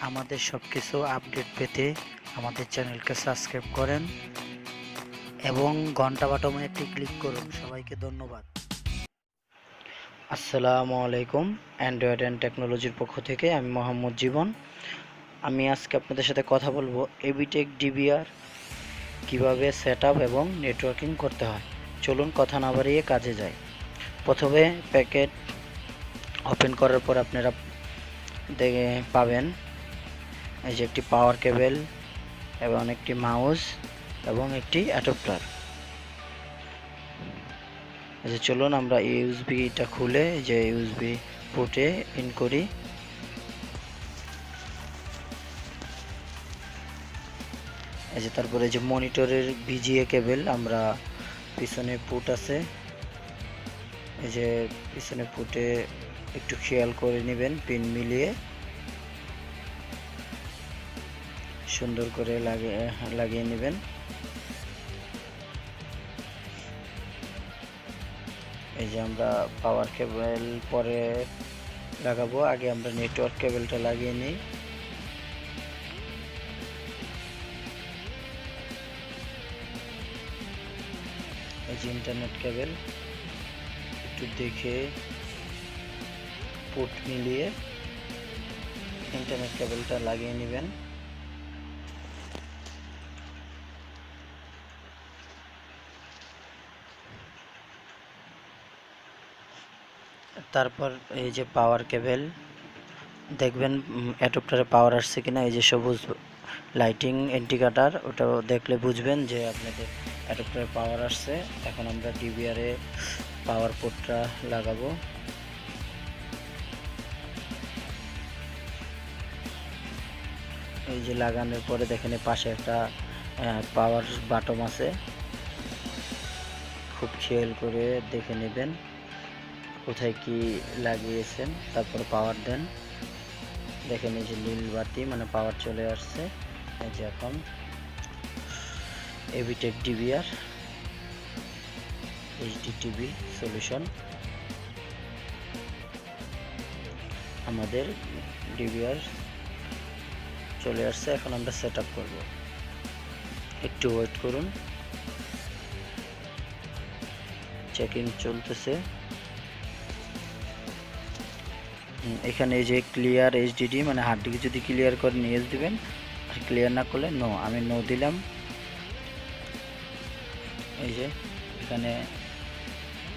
আমাদের সব কিছু আপডেট পেতে আমাদের চ্যানেলকে সাবস্ক্রাইব করেন এবং ঘণ্টা বাটমে একটি ক্লিক করুন। সবাইকে ধন্যবাদ। আসসালামু আলাইকুম অ্যান্ড্রয়েড অ্যান্ড টেকনোলজির পক্ষ থেকে আমি মোহাম্মদ জীবন। আমি আজকে আপনাদের সাথে কথা বলব এবিটেক ডিবিআর কীভাবে সেট এবং নেটওয়ার্কিং করতে হয়। চলুন কথা না বাড়িয়ে কাজে যাই। প্রথমে প্যাকেট ওপেন করার পর আপনারা দেখে পাবেন এই যে একটি পাওয়ার কেবল এবং একটি মাউস এবং একটি অ্যাডাপ্টার যে চলুন আমরা ইউএসবিটা খুলে যে ইউএসবি পোর্টে ইন করি। এই যে তারপরে যে মনিটরের ভিজিএ কেবল আমরা পিছনে পুট আছে। এই যে পিছনে পুটে একটু খেয়াল করে নেবেন পিন মিলিয়ে। সুন্দর করে লাগিয়ে লাগিয়ে নেবেন। এই যে আমরা পাওয়ার কেবল পরে লাগাবো। আগে আমরা নেটওয়ার্ক কেবলটা লাগিয়ে নিই। এই যে ইন্টারনেট কেবল একটু দেখে পোর্ট মিলিয়ে ইন্টারনেট কেবলটা লাগিয়ে নেবেন। তারপর এই যে পাওয়ার কেবল দেখবেন অ্যাডপ্টারে পাওয়ার আসছে কিনা, এই যে সবুজ লাইটিং ইন্ডিকেটার ওটাও দেখলে বুঝবেন যে আপনাদের অ্যাডপ্টারে পাওয়ার আসছে। এখন আমরা ডিবিআরে পাওয়ার পোর্টটা লাগাবো। এই যে লাগানোর পরে দেখেন পাশে একটা পাওয়ার বাটম আছে। খুব খেয়াল করে দেখে নেবেন। কোথায় কি লাগিয়েছেন? তারপর পাওয়ার দেন। দেখেন এই যে নীল বাতি মানে পাওয়ার চলে আসছে। এই যে এখন AVTech DVR HD TV solution আমাদের ডিবিআর চলে আসছে। এখন আমরা সেট আপ করব। একটু ওয়েট করুন। চেকিং চলতেছে। এখানে এই যে ক্লিয়ার এইচডিডি মানে হার্ডডিকে যদি ক্লিয়ার করে নিয়ে দিবেন, আর ক্লিয়ার না করলে নো আমি নো দিলাম। এই যে, এখানে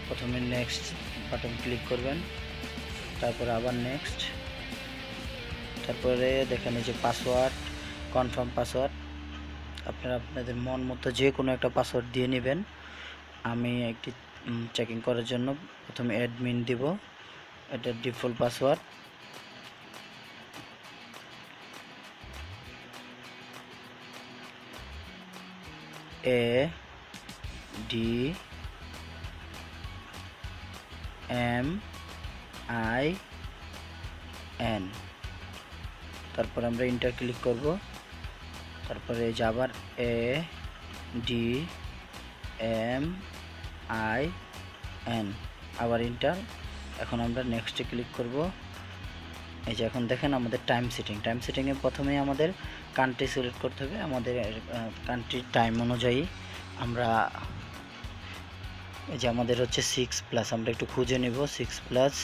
প্রথমে নেক্সট বাটন ক্লিক করবেন, তারপরে আবার নেক্সট তারপরে দেখেন এই যে পাসওয়ার্ড কনফার্ম পাসওয়ার্ড আপনারা আপনাদের মন মতো যে কোনো একটা পাসওয়ার্ড দিয়ে নেবেন। আমি একটি চেকিং করার জন্য প্রথমে অ্যাডমিন দিব। এটা default password. A D M I N তারপর আমরা ইন্টার ক্লিক করব। তারপরে এই যে আবার A D M I N আবার ইন্টার এখন আমরা নেক্সটে ক্লিক করব। এই যে এখন দেখেন আমাদের টাইম সেটিং টাইম সেটিংয়ে প্রথমেই আমাদের কান্ট্রি সিলেক্ট করতে হবে। আমাদের কান্ট্রির টাইম অনুযায়ী আমরা এই যে আমাদের হচ্ছে সিক্স প্লাস আমরা একটু খুঁজে নিব। সিক্স প্লাস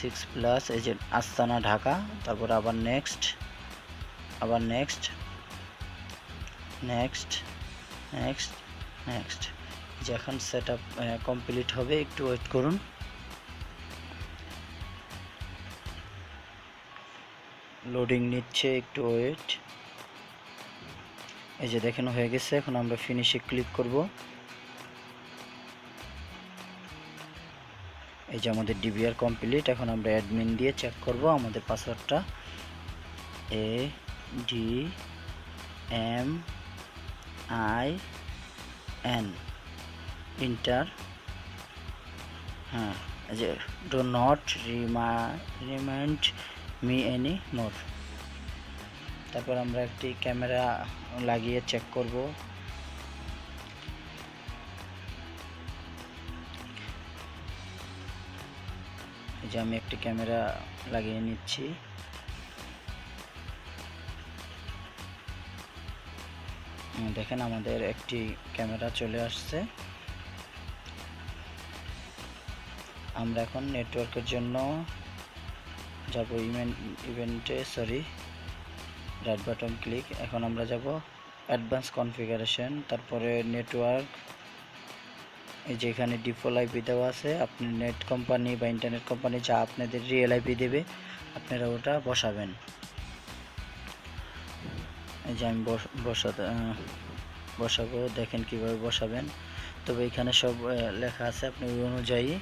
সিক্স প্লাস এই যে আস্তানা, ঢাকা, তারপর আবার নেক্সট আবার নেক্সট নেক্সট নেক্সট নেক্সট যে এখন সেট কমপ্লিট হবে। একটু ওয়েট করুন। লোডিং নিচ্ছে একটু ওয়েট এই যে দেখেন হয়ে গেছে, এখন আমরা ফিনিশে ক্লিক করব। এই যে আমাদের ডিবিআর কমপ্লিট এখন আমরা অ্যাডমিন দিয়ে চেক করব আমাদের পাসওয়ার্ডটা A D M I N enter হ্যাঁ যে do not remi remind me any more. তারপর আমরা একটি ক্যামেরা লাগিয়ে চেক করব। যে আমি একটি ক্যামেরা লাগিয়ে নিচ্ছি। দেখেন আমাদের একটি ক্যামেরা চলে আসছে। আমরা এখন নেটওয়ার্কের জন্য যাব ইভেন্ট ইভেন্টে সরি রাইট বাটন ক্লিক এখন আমরা যাব অ্যাডভান্স কনফিগারেশন তারপরে নেটওয়ার্ক এই যে এখানে ডিফল্ট আইপি দেওয়া আছে, আপনি নেট কোম্পানি বা ইন্টারনেট কোম্পানি যা আপনাদের রিয়েল আইপি দেবে, আপনারা ওটা বসাবেন। এই যে আমি বস- বসাতে বসাবো, দেখেন কীভাবে বসাবেন। তবে এখানে সব লেখা আছে আপনি ওই অনুযায়ী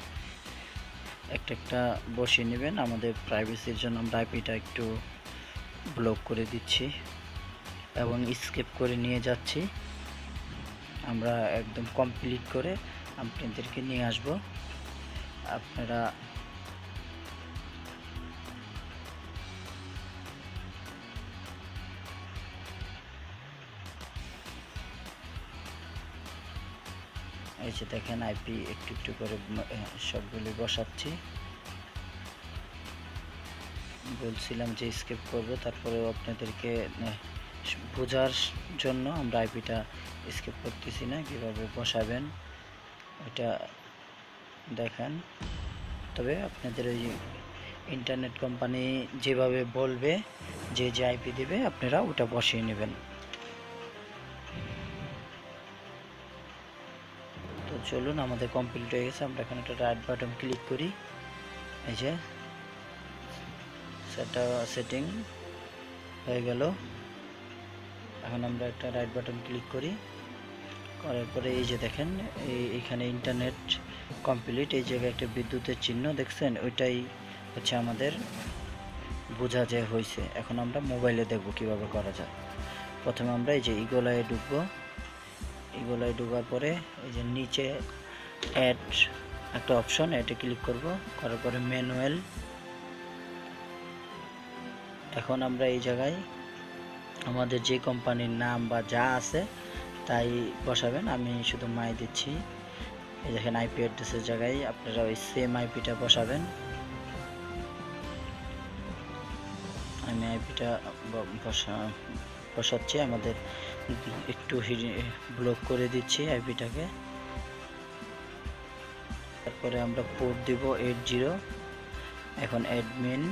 একটা একটা বসিয়ে নেবেন। আমাদের প্রাইভেসির জন্য আমরা আইপিটা একটু ব্লক করে দিচ্ছি এবং স্কেপ করে নিয়ে যাচ্ছি। আমরা একদম কমপ্লিট করে আপনাদেরকে নিয়ে আসব। আপনারা এই যে দেখেন আইপি একটু একটু করে সবগুলি বসাচ্ছি। বলছিলাম যে স্কেপ করব, তারপরেও আপনাদেরকে বোঝার জন্য আমরা আইপিটা স্কেপ করতেছি না, কীভাবে বসাবেন, ওইটা দেখেন। তবে আপনাদের ওই ইন্টারনেট কোম্পানি যেভাবে বলবে, যে যে আইপি দেবে, আপনারা ওটা বসিয়ে নেবেন। চলুন, আমাদের কমপ্লিট হয়ে গেছে। আমরা এখন একটা রাইট বাটন ক্লিক করি। এই যে সেটা সেটিং হয়ে গেল। এখন আমরা একটা রাইট বাটন ক্লিক করি। করার পরে এই যে দেখেন, এই, এখানে ইন্টারনেট কমপ্লিট এই জায়গায় একটা বিদ্যুতের চিহ্ন, দেখছেন? ওইটাই হচ্ছে আমাদের বোঝা যে হয়েছে এখন আমরা মোবাইলে দেখব কীভাবে করা যায়। প্রথমে আমরা এই যে ইগোলায় ঢুকবো। ইগোলায় ঢোকার পরে এই যে নিচে অ্যাড একটা অপশন এটে ক্লিক করব। করার পরে ম্যানুয়াল এখন আমরা এই জায়গায় আমাদের যে কোম্পানির নাম বা যা আছে তাই বসাবেন। আমি শুধু মাই দিচ্ছি। এই দেখেন আইপি অ্যাড্রেসের জায়গায় আপনারা ওই সেম আইপিটা বসাবেন। আমি আইপিটা বসা বসাচ্ছি, আমাদের একটু ব্লক করে দিচ্ছি আইপিটাকে। তারপরে আমরা পোর্ট দিব এইট জিরো এখন অ্যাডমিন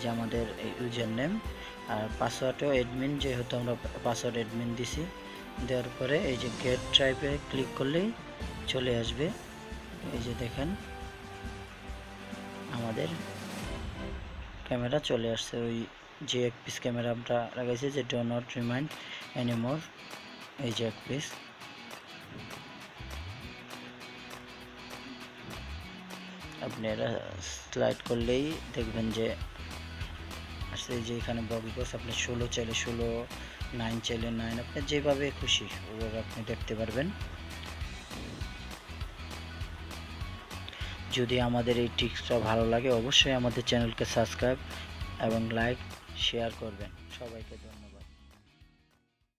যে আমাদের ইউজার নেম আর পাসওয়ার্ডও অ্যাডমিন যেহেতু আমরা পাসওয়ার্ড অ্যাডমিন দিছি। দেওয়ার পরে এই যে গেট ড্রাইভে ক্লিক করলেই চলে আসবে। এই যে দেখেন, আমাদের ক্যামেরা চলে আসছে ওই যে এক পিস ক্যামেরা আমরা লাগাইছি যে ডো নট রিমাইন্ড এনিমোর এই যে এক পিস আপনারা স্লাইড করলেই দেখবেন যে আসলে যে এখানে বক্স বক্স আপনি ষোলো চাইলে ষোলো নাইন চাইলে নাইন আপনি যেভাবে খুশি ওভাবে আপনি দেখতে পারবেন। যদি আমাদের এই টিপসটা ভালো লাগে, অবশ্যই আমাদের চ্যানেলকে সাবস্ক্রাইব এবং লাইক শেয়ার করবেন সবাইকে